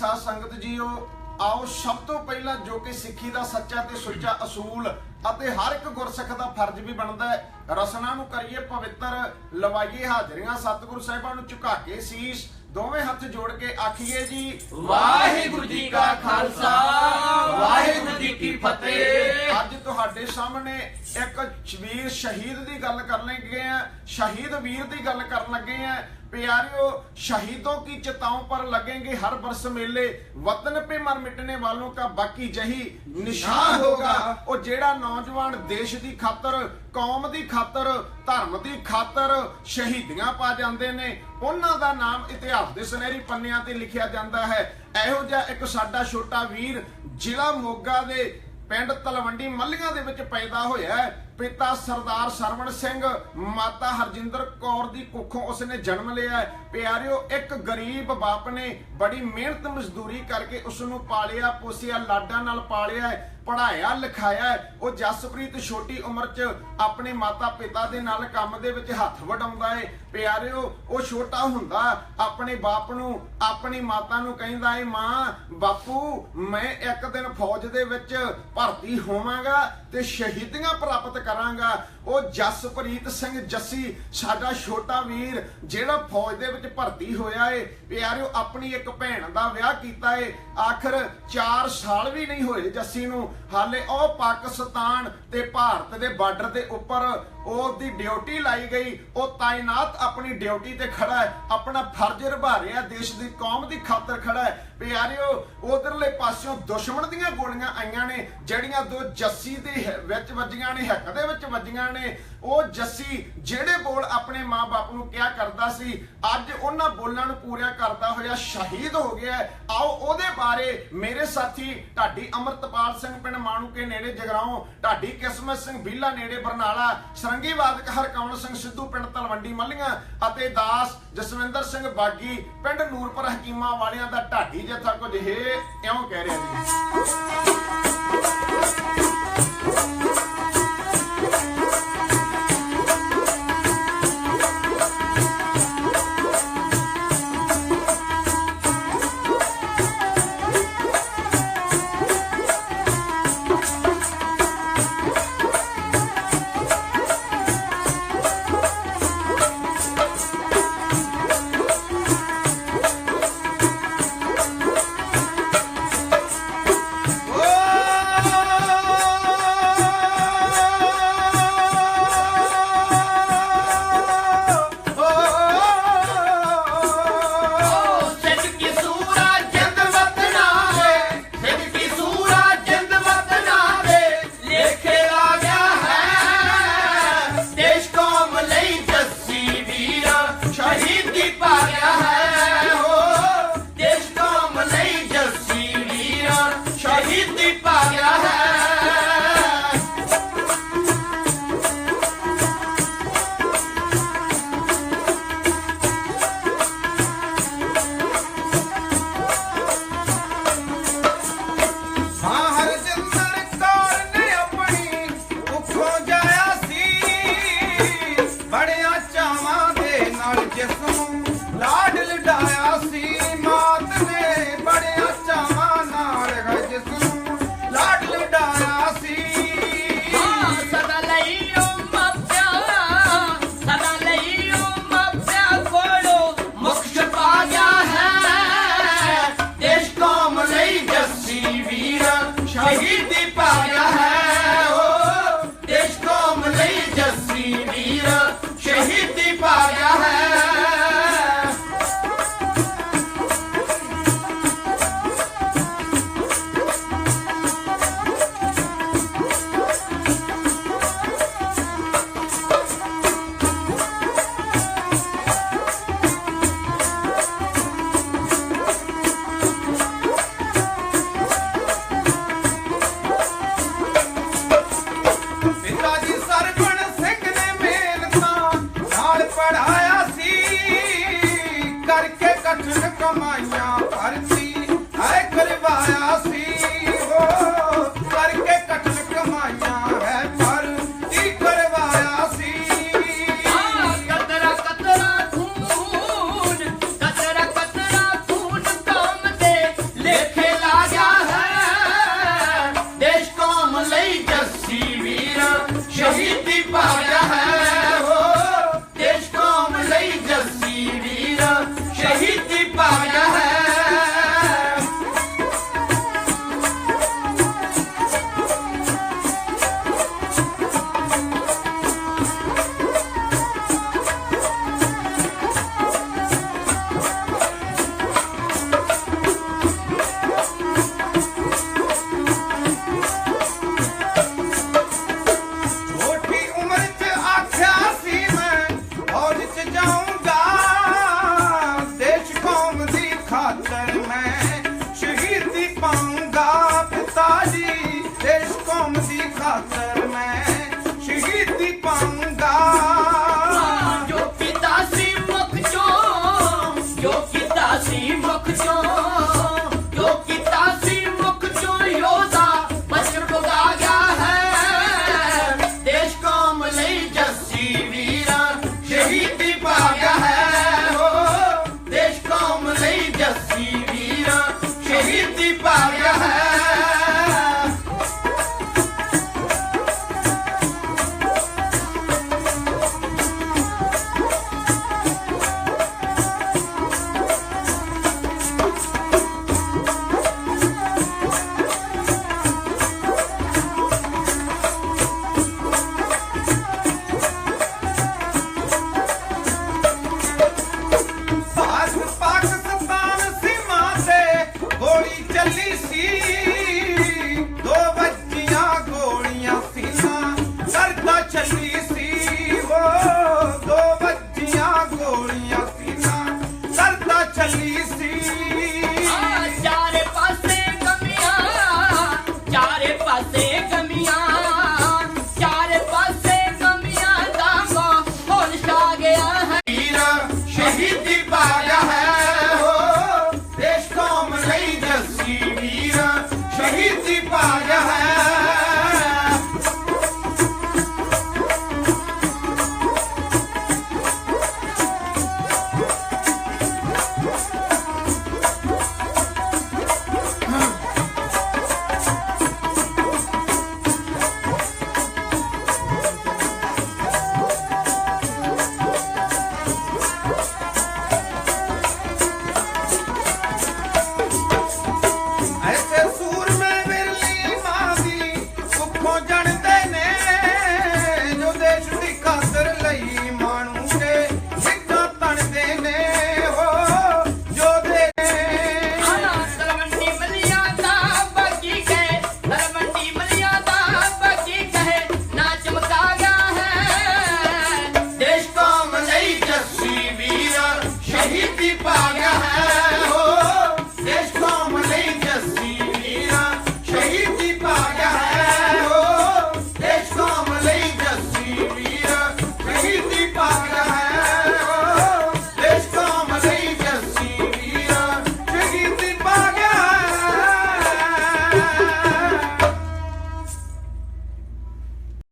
JIO ਆਓ ਸਭ ਤੋਂ ਪਹਿਲਾਂ ਜੋ ਕਿ ਸਿੱਖੀ ਦਾ ਸੱਚਾ ਤੇ ਸੁੱਚਾ ਅਸੂਲ ਅਤੇ ਹਰ ਇੱਕ ਗੁਰਸਿੱਖ ਦਾ ਫਰਜ਼ ਵੀ ਬਣਦਾ ਹੈ ਰਸਨਾ ਨੂੰ ਕਰੀਏ ਪਵਿੱਤਰ ਲਵਾਈਏ ਹਾਜ਼ਰੀਆਂ ਸਤਿਗੁਰੂ ਸਾਹਿਬਾਂ ਨੂੰ ਝੁਕਾ ਕੇ ਸੀਸ ਦੋਵੇਂ ਹੱਥ ਜੋੜ ਕੇ ਆਖੀਏ ਜੀ ਵਾਹਿਗੁਰੂ ਜੀ ਕਾ ਖਾਲਸਾ ਵਾਹਿਗੁਰੂ ਜੀ ਕੀ ਫਤਿਹ। ਅੱਜ ਤੁਹਾਡੇ ਸਾਹਮਣੇ ਇੱਕ ਵੀਰ ਸ਼ਹੀਦ ਦੀ ਗੱਲ ਕਰਨ ਲੱਗੇ ਆ ਸ਼ਹੀਦ ਵੀਰ ਦੀ ਗੱਲ ਕਰਨ ਲੱਗੇ ਆ प्यारियों शहीदों की चिताओं पर लगेंगे हर वर्ष मेले वतन पे मर मिटने वालों का बाकी जही निशान होगा ਉਹ ਜਿਹੜਾ ਨੌਜਵਾਨ ਦੇਸ਼ ਦੀ ਖਾਤਰ ਕੌਮ ਦੀ ਖਾਤਰ ਧਰਮ ਦੀ ਖਾਤਰ ਸ਼ਹੀਦੀਆਂ ਪਾ ਜਾਂਦੇ ਨੇ ਉਹਨਾਂ ਦਾ ਨਾਮ ਇਤਿਹਾਸ ਦੇ ਸੁਨਹਿਰੀ ਪੰਨਿਆਂ ਤੇ ਲਿਖਿਆ ਜਾਂਦਾ ਹੈ ਇਹੋ ਜਿਹਾ ਇੱਕ ਸਾਡਾ ਛੋਟਾ ਵੀਰ ਜ਼ਿਲ੍ਹਾ ਮੋਗਾ ਦੇ ਪਿੰਡ ਤਲਵੰਡੀ ਮੱਲੀਆਂ ਦੇ ਵਿੱਚ ਪੈਦਾ ਹੋਇਆ ਹੈ ਪਿਤਾ ਸਰਦਾਰ ਸਰਵਣ ਸਿੰਘ, ਮਾਤਾ ਹਰਜਿੰਦਰ ਕੌਰ ਦੀ ਕੁੱਖੋਂ ਉਸਨੇ ਜਨਮ ਲਿਆ ਹੈ। ਪਿਆਰਿਓ, ਇੱਕ ਗਰੀਬ ਬਾਪ ਨੇ ਬੜੀ ਮਿਹਨਤ, ਮਜ਼ਦੂਰੀ ਕਰਕੇ ਉਸ ਨੂੰ ਪਾਲਿਆ, ਪੋਸਿਆ ਲਾਡਾਂ ਨਾਲ ਪਾਲਿਆ ਹੈ ਪੜਾਇਆ ਲਿਖਾਇਆ ਉਹ ਜਸਪ੍ਰੀਤ ਛੋਟੀ ਉਮਰ 'ਚ ਆਪਣੇ ਮਾਤਾ ਪਿਤਾ ਦੇ ਨਾਲ ਕੰਮ ਦੇ ਵਿੱਚ ਹੱਥ ਵਡਾਉਂਦਾ ਹੈ। ਪਿਆਰਿਓ, ਉਹ ਛੋਟਾ ਹੁੰਦਾ, ਆਪਣੇ ਬਾਪ ਨੂੰ, ਆਪਣੀ ਮਾਤਾ ਨੂੰ ਕਹਿੰਦਾ ਏ, ਮਾਂ, ਬਾਪੂ, ਮੈਂ ਇੱਕ ਦਿਨ ਫੌਜ ਦੇ ਵਿੱਚ ਭਰਤੀ ਹੋਵਾਂਗਾ ਤੇ ਸ਼ਹੀਦੀਆਂ ਪ੍ਰਾਪਤ ਕਰਾਂਗਾ। ਉਹ ਜਸਪ੍ਰੀਤ ਸਿੰਘ ਜੱਸੀ, ਸਾਡਾ ਛੋਟਾ ਵੀਰ, ਜਿਹੜਾ ਫੌਜ ਦੇ ਵਿੱਚ ਭਰਤੀ ਹੋਇਆ ਏ। ਪਿਆਰਿਓ, ਆਪਣੀ ਇੱਕ ਭੈਣ ਦਾ ਵਿਆਹ ਕੀਤਾ ਏ। ਆਖਰ 4 ਸਾਲ ਵੀ ਨਹੀਂ ਹੋਏ ਜੱਸੀ ਨੂੰ। ਹਾਲੇ ਉਹ ਪਾਕਿਸਤਾਨ ਤੇ ਭਾਰਤ ਦੇ ਬਾਰਡਰ ਦੇ ਉੱਪਰ ਉਹਦੀ ਡਿਊਟੀ ਲਾਈ ਗਈ। ਉਹ ਤਾਇਨਾਤ ਆਪਣੀ ਡਿਊਟੀ ਤੇ ਖੜਾ ਹੈ, ਆਪਣਾ ਫਰਜ਼ ਨਿਭਾ ਰਿਹਾ ਦੇਸ਼ ਦੀ ਕੌਮ ਦੀ ਖਾਤਰ ਖੜਾ ਹੈ। ਪਿਆਰਿਓ ਉਧਰਲੇ ਪਾਸਿਓਂ ਦੁਸ਼ਮਣ ਦੀਆਂ ਗੋਲੀਆਂ ਆਈਆਂ ਨੇ, ਜਿਹੜੀਆਂ ਦੋ ਜੱਸੀ ਦੇ ਵਿੱਚ ਵੱਜੀਆਂ ਨੇ, ਹੱਕ ਦੇ ਵਿੱਚ ਵੱਜੀਆਂ ਨੇ। ਉਹ ਜੱਸੀ ਜਿਹੜੇ ਬੋਲ ਆਪਣੇ ਮਾਪੇ ਨੂੰ ਕਿਹਾ ਕਰਦਾ ਸੀ, ਅੱਜ ਉਹਨਾਂ ਬੋਲਾਂ ਨੂੰ ਪੂਰਾ ਕਰਦਾ ਹੋਇਆ ਸ਼ਹੀਦ ਹੋ ਗਿਆ ਆਓ, ਉਹਦੇ ਬਾਰੇ ਮੇਰੇ ਸਾਥੀ ਢਾਡੀ ਅਮਰਤਪਾਲ ਸਿੰਘ ਪਿੰਡ ਮਾਣੂਕੇ ਨੇੜੇ ਜਗਰਾਉਂ, ਢਾਡੀ ਕਿਸਮਤ ਸਿੰਘ ਬੀਲਾ ਨੇੜੇ ਬਰਨਾਲਾ, ਸਰੰਗੀ ਵਾਦਕ ਹਰਕਮਲ ਸਿੰਘ ਸਿੱਧੂ ਪਿੰਡ ਤਲਵੰਡੀ ਮੱਲੀਆਂ ਅਤੇ ਦਾਸ ਜਸਵਿੰਦਰ ਸਿੰਘ ਬਾਗੀ ਪਿੰਡ ਨੂਰਪੁਰ ਹਕੀਮਾ ਵਾਲਿਆਂ ਦਾ ਢਾਡੀ ਜਥਾ ਕੁਝ ਹੈ ਇਉਂ ਕਹਿ ਰਿਹਾ ਜੀ। nunca mais